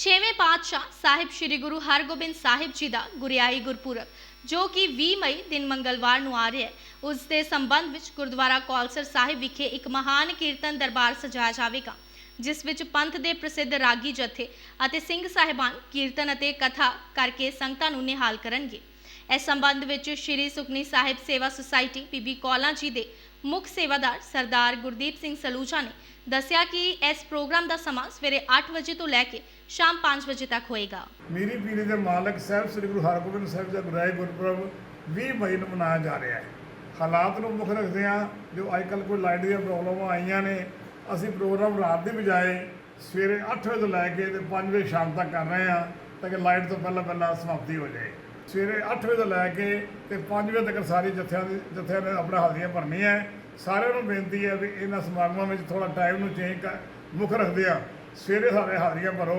ਛੇਵੇਂ ਪਾਤਸ਼ਾਹ ਸਾਹਿਬ ਸ੍ਰੀ ਗੁਰੂ ਹਰਗੋਬਿੰਦ ਸਾਹਿਬ ਜੀ ਦਾ ਗੁਰਿਆਈ ਗੁਰਪੁਰਬ, ਜੋ ਕਿ 20 ਮਈ ਦਿਨ ਮੰਗਲਵਾਰ ਨੂੰ ਆ ਰਿਹਾ ਹੈ। ਉਸ ਦੇ ਸੰਬੰਧ ਵਿੱਚ ਗੁਰਦੁਆਰਾ ਕੌਲਸਰ ਸਾਹਿਬ ਵਿਖੇ ਇੱਕ ਮਹਾਨ ਕੀਰਤਨ ਦਰਬਾਰ ਸਜਾਇਆ ਜਾਵੇਗਾ, ਜਿਸ ਵਿੱਚ ਪੰਥ ਦੇ ਪ੍ਰਸਿੱਧ ਰਾਗੀ ਜਥੇ ਅਤੇ ਸਿੰਘ ਸਾਹਿਬਾਨ ਕੀਰਤਨ ਅਤੇ ਕਥਾ ਕਰਕੇ ਸੰਗਤਾਂ ਨੂੰ ਨਿਹਾਲ ਕਰਨਗੇ। ਇਸ ਸੰਬੰਧ ਵਿੱਚ ਸ਼੍ਰੀ ਸੁਖਨੀ ਸਾਹਿਬ ਸੇਵਾ ਸੁਸਾਇਟੀ ਬੀਬੀ ਕੌਲਾਂ ਜੀ ਦੇ ਮੁੱਖ ਸੇਵਾਦਾਰ ਸਰਦਾਰ ਗੁਰਦੀਪ ਸਿੰਘ ਸਲੂਜਾ ਨੇ ਦੱਸਿਆ ਕਿ ਇਸ ਪ੍ਰੋਗਰਾਮ ਦਾ ਸਮਾਂ ਸਵੇਰੇ 8 ਵਜੇ ਤੋਂ ਲੈ ਕੇ ਸ਼ਾਮ 5 ਵਜੇ ਤੱਕ ਹੋਏਗਾ। ਮੀਰੀ ਪੀਰੀ ਦੇ ਮਾਲਕ ਸਾਹਿਬ, ਸ੍ਰੀ ਗੁਰੂ ਹਰਗੋਬਿੰਦ ਸਾਹਿਬ ਦਾ ਗੁਰਾਈ ਗੁਰਪੁਰਬ 20 ਮਈ ਨੂੰ ਮਨਾਇਆ ਜਾ ਰਿਹਾ ਹੈ। ਹਾਲਾਤ ਨੂੰ ਮੁੱਖ ਰੱਖਦੇ ਹਾਂ, ਜੋ ਅੱਜਕੱਲ੍ਹ ਕੋਈ ਲਾਈਟ ਦੀਆਂ ਪ੍ਰੋਬਲਮਾਂ ਆਈਆਂ ਨੇ, ਅਸੀਂ ਪ੍ਰੋਗਰਾਮ ਰਾਤ ਦੀ ਬਜਾਏ ਸਵੇਰੇ 8 ਵਜੇ ਤੋਂ ਲੈ ਕੇ ਤੇ 5 ਵਜੇ ਸ਼ਾਮ ਤੱਕ ਕਰ ਰਹੇ ਹਾਂ, ਤਾਂ ਕਿ ਲਾਈਟ ਤੋਂ ਪਹਿਲਾਂ ਪਹਿਲਾਂ ਸਮਾਪਤੀ ਹੋ ਜਾਏ। ਸਵੇਰੇ 8 ਵਜੇ ਤੋਂ ਲੈ ਕੇ ਤੇ 5 ਵਜੇ ਤੱਕ ਸਾਰੇ ਜਥਿਆਂ ਦੀ ਜਥਿਆਂ ਨੇ ਆਪਣਾ ਹਾਜ਼ਰੀਆਂ ਭਰਨੀਆਂ ਹੈ ਸਾਰਿਆਂ ਨੂੰ ਬੇਨਤੀ ਹੈ ਵੀ ਇਹਨਾਂ ਸਮਾਗਮਾਂ ਵਿੱਚ ਥੋੜਾ ਟਾਈਮ ਨੂੰ ਚੇਂਜ ਕਰ ਮੁੱਖ ਰੱਖਦੇ ਆ। ਸਵੇਰੇ ਸਾਰੇ ਹਾਜ਼ਰੀਆਂ ਭਰੋ।